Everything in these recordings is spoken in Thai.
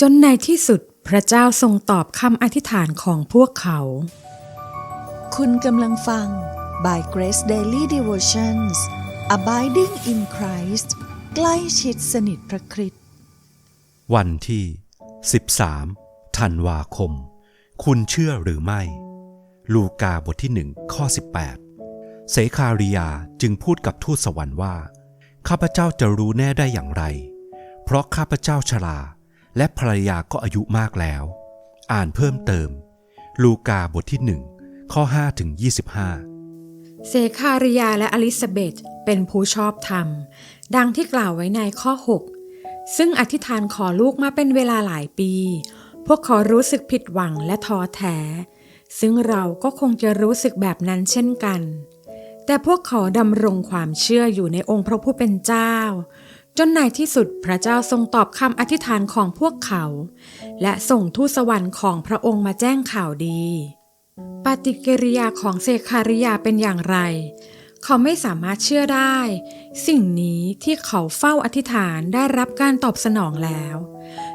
จนในที่สุดพระเจ้าทรงตอบคำอธิษฐานของพวกเขา คุณกำลังฟัง by Grace Daily Devotions Abiding in Christ ใกล้ชิดสนิทพระคริสต์วันที่ 13 ธันวาคม คุณเชื่อหรือไม่ ลูกาบทที่หนึ่งข้อ 18 เสคาริยาจึงพูดกับทูตสวรรค์ว่า ข้าพเจ้าจะรู้แน่ได้อย่างไร เพราะข้าพเจ้าชรา และภรรยาก็อายุมากแล้ว อ่านเพิ่มเติม ลูกาบทที่หนึ่งข้อ5ถึง25 เซคาริยาและอลิซาเบธเป็นผู้ชอบธรรม ดังที่กล่าวไว้ในข้อ 6 ซึ่งอธิษฐานขอลูกมาเป็นเวลาหลายปี พวกเขารู้สึกผิดหวังและท้อแท้ ซึ่งเราก็คงจะรู้สึกแบบนั้นเช่นกัน แต่พวกเขาดำรงความเชื่ออยู่ในองค์พระผู้เป็นเจ้า จนในที่สุดพระเจ้าทรงตอบคำอธิษฐานของพวกเขา และส่งทูตสวรรค์ของพระองค์มาแจ้งข่าวดี ปฏิกิริยาของเซคาริยาเป็นอย่างไร เขาไม่สามารถเชื่อได้ สิ่งนี้ที่เขาเฝ้าอธิษฐานได้รับการตอบสนองแล้ว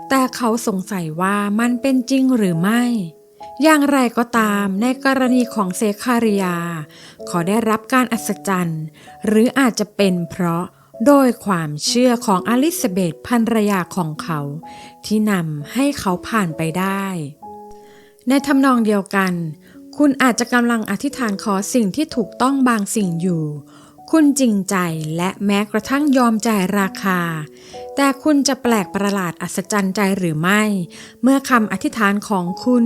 แต่เขาสงสัยว่ามันเป็นจริงหรือไม่ อย่างไรก็ตามในกรณีของเซคาริยา เขาได้รับการอัศจรรย์ หรืออาจจะเป็นเพราะ โดยความเชื่อของอลิซาเบธภรรยาของเขา ที่นำให้เขาผ่านไปได้ ในทำนองเดียวกัน คุณอาจจะกำลังอธิษฐานขอสิ่งที่ถูกต้องบางสิ่งอยู่ คุณจริงใจและแม้กระทั่งยอมจ่ายราคา แต่คุณจะแปลกประหลาดอัศจรรย์ใจหรือไม่ เมื่อคำอธิษฐานของคุณ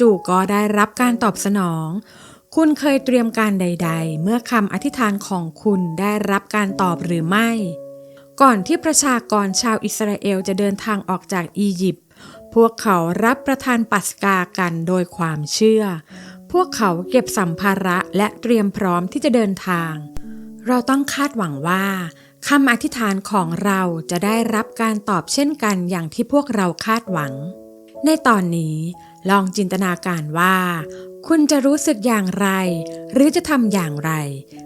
จู่ๆก็ได้รับการตอบสนอง คุณเคยเตรียมการใด ๆ เมื่อคำอธิษฐานของคุณได้รับการตอบหรือไม่ ก่อนที่ประชากรชาวอิสราเอลจะเดินทางออกจากอียิปต์ พวกเขารับประทานปัสกากันโดยความเชื่อ พวกเขาเก็บสัมภาระและเตรียมพร้อมที่จะเดินทาง เราต้องคาดหวังว่าคำอธิษฐานของเราจะได้รับการตอบเช่นกันอย่างที่พวกเราคาดหวัง ในตอนนี้ลองจินตนาการว่า คุณจะรู้สึกอย่างไร หรือจะทำอย่างไร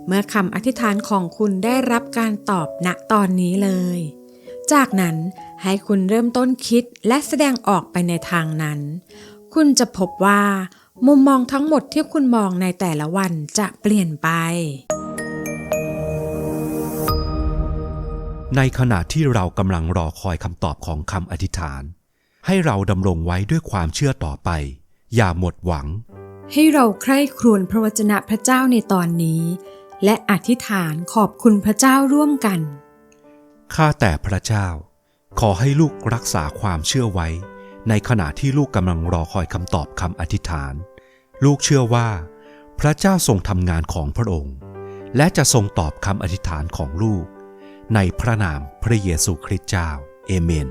เมื่อคำอธิษฐานของคุณได้รับการตอบณตอนนี้เลย จากนั้นให้คุณเริ่มต้นคิดและแสดงออกไปในทางนั้น คุณจะพบว่า มุมมองทั้งหมดที่คุณมองในแต่ละวันจะเปลี่ยนไป ในขณะที่เรากำลังรอคอยคำตอบของคำอธิษฐาน ให้เราดำรงไว้ด้วยความเชื่อต่อไป อย่าหมดหวัง ให้เราใคร่ครวญพระวจนะพระเจ้าในตอนนี้ และอธิษฐานขอบคุณพระเจ้าร่วมกัน ข้าแต่พระเจ้า ขอให้ลูกรักษาความเชื่อไว้ ในขณะที่ลูกกำลังรอคอยคำตอบคำอธิษฐาน ลูกเชื่อว่า พระเจ้าทรงทำงานของพระองค์ และจะทรงตอบคำอธิษฐานของลูก ในพระนามพระเยซูคริสต์เจ้า เอเมน